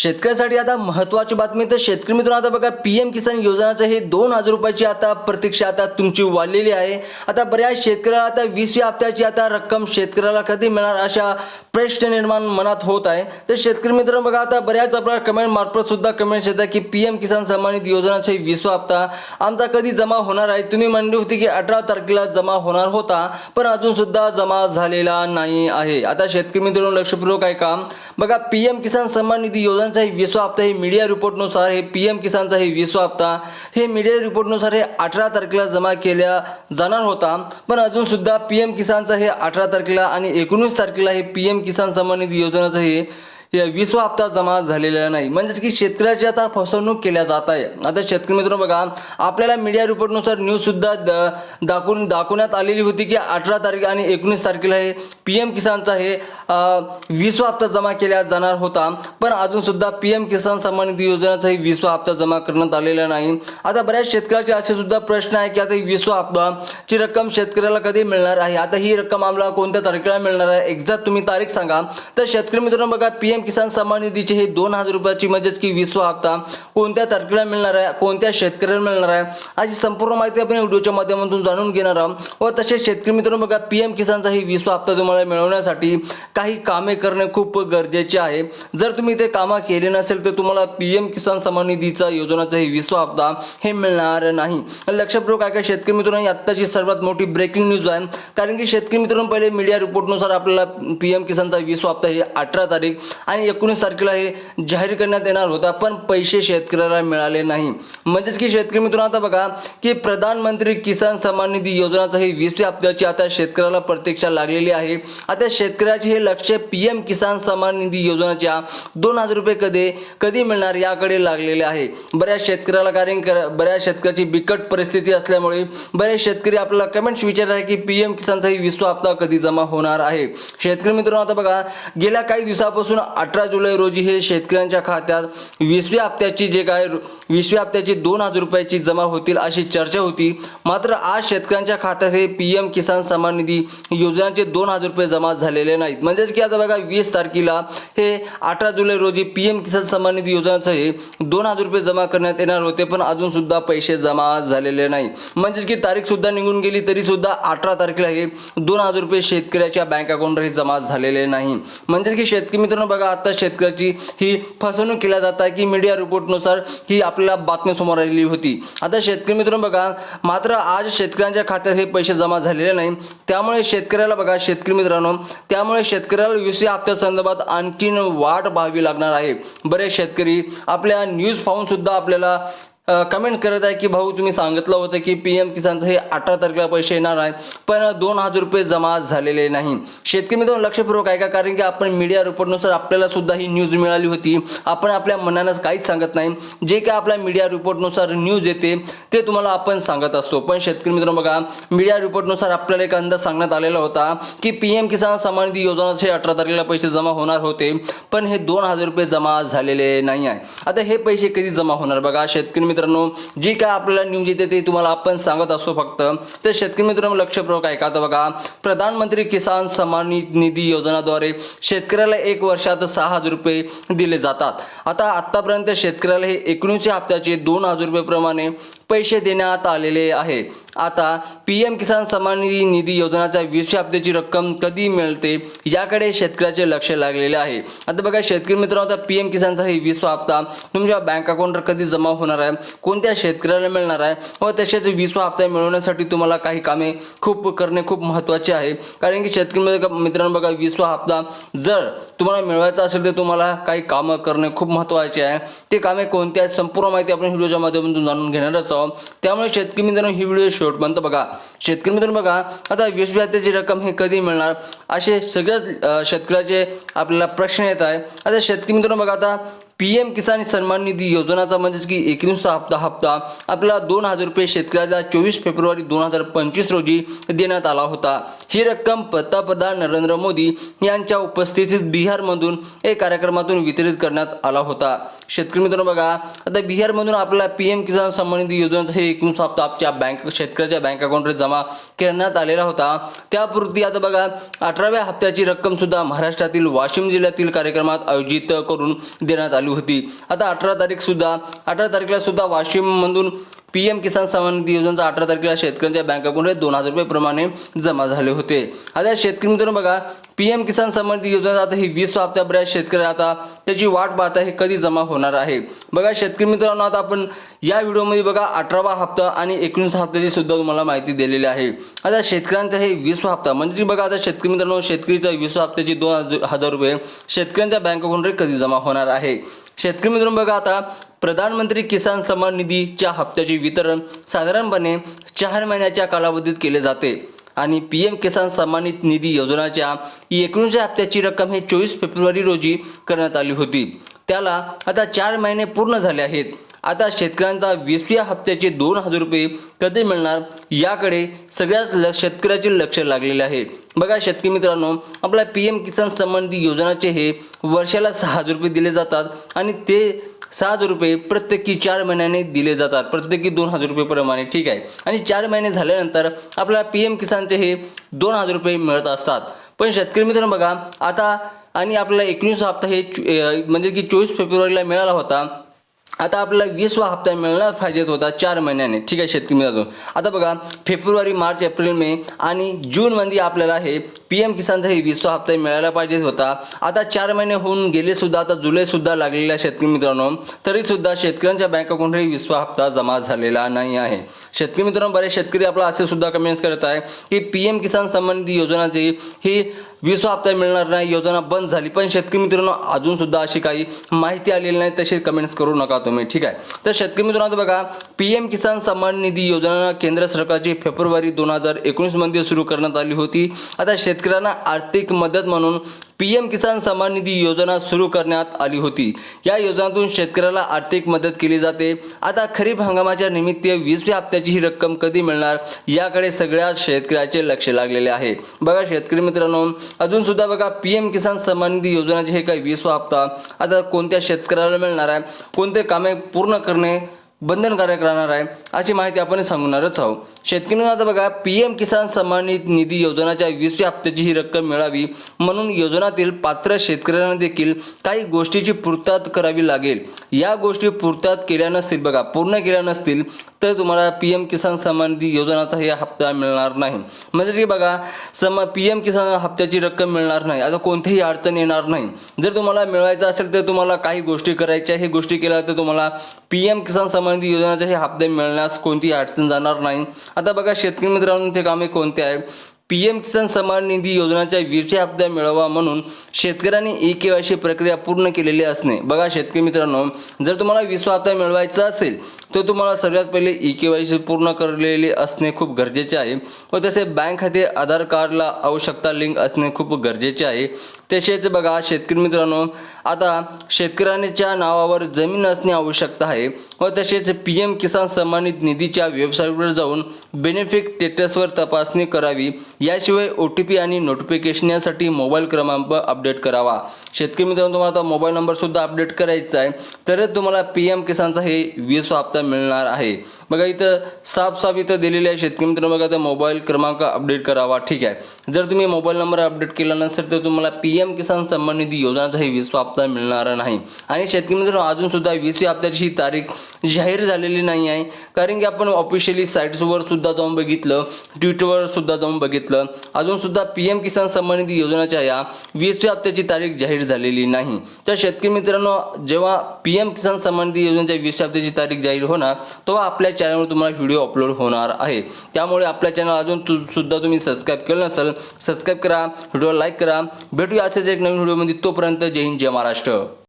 शेतकऱ्यासाठी आता महत्त्वाची बातमी तर शेतकरी मित्रांनो आता बघा पी एम किसान योजनाचं हे दोन हजार रुपयाची आता प्रतीक्षा आता तुमची वाढलेली आहे. आता बऱ्याच शेतकऱ्याला आता वीसव्या हप्त्याची आता रक्कम शेतकऱ्याला कधी मिळणार अशा प्रश्न निर्माण मनात होत आहे. तर शेतकरी मित्रांनो बघा आता बऱ्याच आपल्या कमेंट मार्फत सुद्धा कमेंट्स येतात की पी एम किसान सन्मानित निधी योजनाचा वीसवा हप्ता आमचा कधी जमा होणार आहे? तुम्ही म्हणली होती की अठरा तारखेला जमा होणार होता पण अजून सुद्धा जमा झालेला नाही आहे. आता शेतकरी मित्रांनो लक्षपूर्वक आहे का बघा पी एम किसान सन्मान निधी योजना हे विसवा हप्ता हे मीडिया रिपोर्टनुसार हे पी एम किसानचा हे विश्व हप्ता हे मीडिया रिपोर्टनुसार हे अठरा तारखेला जमा केल्या जाणार होता. पण अजून सुद्धा पी एम किसानचा हे अठरा तारखेला आणि एकोणीस तारखेला हे पी एम किसान संबंधित निधी योजनाचं हे विसवा हप्ता जमा झालेला नाही. म्हणजेच की शेतकऱ्याची आता फसवणूक केल्या जात आहे. आता शेतकरी मित्र बघा आपल्याला मीडिया रिपोर्टनुसार न्यूज सुद्धा द- दाखवून दाखवण्यात आलेली होती की अठरा तारीख आणि एकोणीस तारखेला हे पी एम किसानचा हे वीसवा हप्ता जमा केला जाणार होता. पण अजून सुद्धा पी एम किसान सन्मान निधी योजनेचा वीसवा हप्ता जमा करण्यात आलेला नाही. आता बऱ्याच शेतकऱ्याचे असे सुद्धा प्रश्न आहे की आता ही विसवा हप्ताची रक्कम शेतकऱ्याला कधी मिळणार आहे? आता ही रक्कम आम्हाला कोणत्या तारखेला मिळणार आहे? एक्झॅक्ट तुम्ही तारीख सांगा. तर शेतकरी मित्रांनो बघा पी एम किसान सन्मान निधीचे हे दोन हजार रुपयाची म्हणजेच की विसवा हप्ता. कोणत्या तारखेला मिळणार आहे? कोणत्या शेतकऱ्याला मिळणार आहे? अशी संपूर्ण माहिती आपण व्हिडिओच्या माध्यमातून जाणून घेणार आहोत. व तसेच शेतकरी मित्रांनो बघा पीएम किसानचा ही विसवा हप्ता तुम्हाला मिळवण्यासाठी काही कामे करणे खूप गरजेचे आहे. जर तुम्ही ते कामं केले नसेल तर तुम्हाला पीएम किसान सन्मान निधीचा योजनाचा ही विसवा हप्ता हे मिळणार नाही. लक्षपूर्वक काय काय शेतकरी मित्रांनो ही आत्ताची सर्वात मोठी ब्रेकिंग न्यूज आहे. कारण की शेतकरी मित्रांनो पहिले मीडिया रिपोर्टनुसार आपल्याला पीएम किसानचा विसवा हप्ता हे अठरा तारीख आणि एकोणीस तारखेला हे जाहीर करण्यात येणार होता पण पैसे शेतकऱ्याला मिळाले नाही. म्हणजेच की शेतकरी मित्रांनो आता बघा की प्रधानमंत्री किसान सन्मान निधी योजनाचा ही वीसव्या हप्त्याची आता शेतकऱ्याला प्रतीक्षा लागलेली आहे. आता शेतकऱ्याचे हे लक्ष पी एम किसान सन्मान निधी योजनेच्या दोन हजार रुपये कधी कधी मिळणार याकडे लागलेले आहे. बऱ्याच शेतकऱ्याला कारण बऱ्याच शेतकऱ्याची बिकट परिस्थिती असल्यामुळे बरेच शेतकरी आपल्याला कमेंट्स विचारत आहे की पी एम किसानचा ही विसवा हप्ता कधी जमा होणार आहे? शेतकरी मित्रांनो आता बघा गेल्या काही दिवसापासून अठरा जुलै रोजी हे शेतकऱ्यांच्या खात्यात वीसव्या हप्त्याची जे काय वीसव्या हप्त्याची दोन हजार रुपयाची जमा होतील अशी चर्चा होती. मात्र आज शेतकऱ्यांच्या खात्यात हे पी एम किसान सन्मान निधी योजनाचे दोन हजार रुपये जमा झालेले नाहीत. म्हणजेच की आता बघा वीस तारखेला हे अठरा जुलै रोजी पी एम किसान सन्मान निधी योजनाचं हे दोन हजार रुपये जमा करण्यात येणार होते पण अजून सुद्धा पैसे जमा झालेले नाही. म्हणजेच की तारीख सुद्धा निघून गेली तरी सुद्धा अठरा तारखेला हे दोन हजार रुपये शेतकऱ्याच्या बँक अकाउंटवर हे जमा झालेले नाही. म्हणजेच की शेतकरी मित्रांनो बघा आता शेतकऱ्याची ही फसवणूक केल्या जात आहे की मीडिया रिपोर्टनुसार ही आपल्याला बातमी समोर आलेली होती. आता शेतकरी मित्रांनो बघा मात्र आज शेतकऱ्यांच्या खात्यात हे पैसे जमा झालेले नाही. त्यामुळे शेतकऱ्याला बघा शेतकरी मित्रांनो त्यामुळे शेतकऱ्याला वीस हप्त्या संदर्भात आणखीन वाट पाहावी लागणार आहे. बरेच शेतकरी आपल्या न्यूज पाहून सुद्धा आपल्याला कमेंट करत आहे की भाऊ तुम्ही सांगितलं होतं की पी एम किसानचं हे अठरा तारखेला पैसे येणार आहे पण दोन हजार रुपये जमा झालेले नाही. शेतकरी मित्रांनो लक्षपूर्वक आहे का कारण की आपण मीडिया रिपोर्टनुसार आपल्याला सुद्धा ही न्यूज मिळाली होती. आपण आपल्या मनानं काहीच सांगत नाही. जे काय आपल्या मीडिया रिपोर्टनुसार न्यूज येते ते तुम्हाला आपण सांगत असतो. पण शेतकरी मित्रांनो बघा मीडिया रिपोर्टनुसार आपल्याला एक अंदाज सांगण्यात आलेला होता की पी एम किसान सन्मान निधी योजनाचे अठरा तारखेला पैसे जमा होणार होते पण हे दोन हजार रुपये जमा झालेले नाही आहे. आता हे पैसे कधी जमा होणार? बघा शेतकरी मित्रांनो जी काय आपल्याला न्यूज येते ते तुम्हाला आपण सांगत असतो फक्त. तर शेतकरी मित्रांनो लक्षपूर्वक ऐका तर बघा. प्रधानमंत्री किसान सन्मान निधी योजनाद्वारे शेतकऱ्याला एक वर्षात सहा हजार रुपये दिले जातात. आता आत्तापर्यंत शेतकऱ्याला हे एकोणीसशे हप्त्याचे दोन हजार रुपयेप्रमाणे पैसे देण्यात आलेले आहे. आता पी एम किसान सन्मान निधी निधी योजनाच्या वीसशे हप्त्याची रक्कम कधी मिळते याकडे शेतकऱ्याचे लक्ष लागलेले आहे. आता बघा शेतकरी मित्रांनो आता पी एम किसानचा हे वीसवा हप्ता तुमच्या बँक अकाउंटवर कधी जमा होणार आहे? कोणत्या शेतकऱ्याला मिळणार आहे व तसेच विसवा हप्ता मिळवण्यासाठी तुम्हाला काही कामे खूप करणे खूप महत्त्वाचे आहे. कारण की शेतकरी मित्रांनो बघा विसवा हप्ता जर तुम्हाला मिळवायचा असेल तर तुम्हाला काही कामं करणे खूप महत्त्वाचे आहे. ते कामे कोणत्या आहेत संपूर्ण माहिती आपण व्हिडिओच्या माध्यमातून जाणून घेणारच आहोत. त्यामुळे शेतकरी मित्रांनो ही व्हिडिओ शेवटपर्यंत बघा. शेतकरी मित्रांनो बघा आता वीस हप्त्याची रक्कम ही कधी मिळणार? असे सगळ्याच शेतकऱ्याचे आपल्याला प्रश्न येत आहे आता शेतकरी मित्रांनो बघा आता पी एम किसान सन्मान निधी योजनाचा म्हणजेच की एकवीसचा हप्ता हप्ता आपल्याला दोन हजार रुपये शेतकऱ्याला चोवीस फेब्रुवारी दोन हजार पंचवीस रोजी देण्यात आला होता. ही रक्कम पंतप्रधान नरेंद्र मोदी यांच्या उपस्थितीत बिहारमधून एक कार्यक्रमातून वितरित करण्यात आला होता. शेतकरी मित्रांनो बघा आता बिहारमधून आपला पी एम किसान सन्मान निधी योजनेचा हे एकोणीस हप्ता आपल्या बँक शेतकऱ्याच्या बँक अकाउंटवर जमा करण्यात आलेला होता. त्यापूर्वी आता बघा अठराव्या हप्त्याची रक्कम सुद्धा महाराष्ट्रातील वाशिम जिल्ह्यातील कार्यक्रमात आयोजित करून देण्यात आली आली होती. आता अठरा तारीख सुद्धा अठरा तारखेला सुद्धा वाशिममधून पी एम किसान सन्मान निधी योजनेचा अठरा तारखेला शेतकऱ्यांच्या बँक अकाउंटमध्ये दोन हजार रुपये प्रमाणे जमा झाले होते. आता शेतकरी मित्रांनो बघा पी एम किसान सन्मान निधी योजना आता ही वीस हप्त्यापर्यंत शेतकरी आता त्याची वाट पाहत आहे कधी जमा होणार आहे? बघा शेतकरी मित्रांनो आता आपण या व्हिडिओमध्ये बघा अठरावा हप्ता आणि एकोणीस हप्त्याची सुद्धा तुम्हाला माहिती दिलेली आहे. आता शेतकऱ्यांचा हे वीस हप्ता म्हणजे बघा आता शेतकरी मित्रांनो शेतकरीचा वीस हप्त्याची दोन हजार- हजार रुपये शेतकऱ्यांच्या बँक अकाउंटवर कधी जमा होणार आहे? शेतकरी मित्रांनो बघा आता प्रधानमंत्री किसान सन्मान निधीच्या हप्त्याचे वितरण साधारणपणे चार महिन्याच्या कालावधीत केले जाते. आणि पी एम किसान सन्मानित निधी योजनाच्या एकूणच्या हप्त्याची रक्कम हे चोवीस फेब्रुवारी रोजी करण्यात आली होती. त्याला आता चार महिने पूर्ण झाले आहेत. आता शेतकऱ्यांचा वीसव्या हप्त्याचे दोन हजार रुपये कधी मिळणार याकडे सगळ्याच ल शेतकऱ्याचे लक्ष लागलेले आहे. बघा शेतकरी मित्रांनो आपल्या पी एम किसान सन्मान निधी योजनाचे हे वर्षाला सहा हजार रुपये दिले जातात आणि ते सहा हजार रुपये प्रत्येकी चार महिन्याने दिले जातात. प्रत्येकी दोन हजार रुपये प्रमाणे ठीक आहे? आणि चार महिने झाल्यानंतर आपल्याला पी एम किसानचे हे दोन हजार रुपये मिळत असतात. पण शेतकरी मित्रांनो बघा आता आणि आपल्याला एकोणीस हप्ता हे म्हणजे की चोवीस फेब्रुवारीला मिळाला होता. आता आपल्याला वीसवा हप्ता मिळणार पाहिजेत होता चार महिन्याने. ठीक आहे शेतकरी मित्रांनो. आता बघा फेब्रुवारी मार्च एप्रिल मे आणि जूनमध्ये आपल्याला हे पी एम किसानचा हे वीसवा हप्ता मिळायला पाहिजेच होता. आता चार महिने होऊन गेलेसुद्धा आता जुलैसुद्धा लागलेल्या लागलेला शेतकरी मित्रांनो तरीसुद्धा शेतकऱ्यांच्या बँक अकाउंटवर वीसवा हप्ता जमा झालेला नाही आहे. शेतकरी मित्रांनो बरेच शेतकरी आपला असे सुद्धा कमेंट्स करत आहे की पी एम किसान संबंधी योजनाची ही वीसवा हप्ता मिळणार नाही योजना बंद झाली. पण शेतकरी मित्रांनो अजूनसुद्धा अशी काही माहिती आलेली नाही तसे कमेंट्स करू नका तुम्ही. ठीक आहे. तर शेतकरी मित्रांनो बघा पी एम किसान सन्मान निधी योजना केंद्र सरकारची फेब्रुवारी दोन हजार एकोणीसमध्ये सुरू करण्यात आली होती. आता शेतकऱ्यांना आर्थिक मदत म्हणून पी एम किसान सन्मान निधी योजना सुरू करण्यात आली होती. या योजनेतून शेतकऱ्याला आर्थिक मदत केली जाते. आता खरीप हंगामाच्या निमित्त वीसव्या हप्त्याची ही रक्कम कधी मिळणार? याकडे सगळ्या शेतकऱ्याचे लक्ष लागलेले आहे. बघा शेतकरी मित्रांनो अजून सुद्धा बघा पी एम किसान सन्मान निधी योजनाचे हे काही वीसवा हप्ता. आता कोणत्या शेतकऱ्याला मिळणार आहे? कोणते कामे पूर्ण करणे? बंधनकारक राहणार आहे अशी माहिती आपण सांगणारच आहोत. शेतकरी आता बघा पी एम किसान सन्मान निधी योजनाच्या वीसव्या हप्त्याची ही रक्कम मिळावी म्हणून योजनातील पात्र शेतकऱ्यांना देखील काही गोष्टीची पूर्तता करावी लागेल. या गोष्टी पूर्तता केल्या नसतील बघा पूर्ण केल्या नसतील तर तुम्हाला पी एम किसान संबंधी योजनाचा हे हप्ता मिळणार नाही. म्हणजे की बघा सम पी एम किसान हप्त्याची रक्कम मिळणार नाही. आता कोणतीही अडचण येणार नाही. जर तुम्हाला मिळवायचं असेल तर तुम्हाला काही गोष्टी करायच्या हे गोष्टी केल्या तर तुम्हाला पी एम किसान संबंधी योजनाचे हे हप्ते मिळण्यास कोणतीही अडचण जाणार नाही. आता बघा शेतकरी मित्रांनो ते कामे कोणते आहे पी एम किसान सन्मान निधी योजनाच्या वीसच्या हप्ता मिळावा म्हणून शेतकऱ्यांनी ई के वाय सी प्रक्रिया पूर्ण केलेली असणे. बघा शेतकरी मित्रांनो जर तुम्हाला विश्व हप्ता मिळवायचा असेल तर तुम्हाला सर्वात पहिले ई के वाय सी पूर्ण करलेले असणे खूप गरजेचे आहे व तसे बँक खाते आधार कार्डला आवश्यकता लिंक असणे खूप गरजेचे आहे. तसेच बघा शेतकरी मित्रांनो आता शेतकऱ्यांच्या नावावर जमीन असणे आवश्यकता आहे व तसेच पी एम किसान सन्मानित निधीच्या वेबसाईटवर जाऊन बेनिफिट स्टेटसवर तपासणी करावी. याशिवाय ओ टी पी आणि नोटिफिकेशन यासाठी मोबाईल क्रमांक अपडेट करावा. शेतकरी मित्रांनो तुम्हाला आता मोबाईल नंबरसुद्धा अपडेट करायचा आहे. तरच तुम्हाला पी एम किसानचा हे वीस हप्ता मिळणार आहे. बघा इथं साफ साफ इथं दिलेले आहे शेतकरी मित्रांनो. बघा तर मोबाईल क्रमांक अपडेट करावा. ठीक आहे. जर तुम्ही मोबाईल नंबर अपडेट केला नसेल तर तुम्हाला पी एम किसान सन्मान निधी योजनाचा हे वीस हप्ता मिळणार नाही. आणि शेतकरी मित्रांनो अजूनसुद्धा वीस हप्त्याची ही तारीख जाहीर झालेली नाही आहे. कारण की आपण ऑफिशियली साईट्सवर सुद्धा जाऊन बघितलं ट्विटरवर सुद्धा जाऊन बघितलं. अजूनसुद्धा पी एम किसान सन्मान निधी योजनाच्या या वीसव्या हप्त्याची तारीख जाहीर झालेली नाही. तर शेतकरी मित्रांनो जेव्हा पी एम किसान सन्मान निधी योजनेच्या वीसव्या हप्त्याची तारीख जाहीर होणार तेव्हा आपल्या चॅनलवर तुम्हाला व्हिडिओ अपलोड होणार आहे. त्यामुळे आपल्या चॅनल अजून सुद्धा तुम्ही सबस्क्राईब केलं नसेल सबस्क्राईब करा व्हिडिओ लाईक करा. भेटूया असेच एक नवीन व्हिडिओमध्ये तोपर्यंत जय हिंद जय महाराष्ट्र.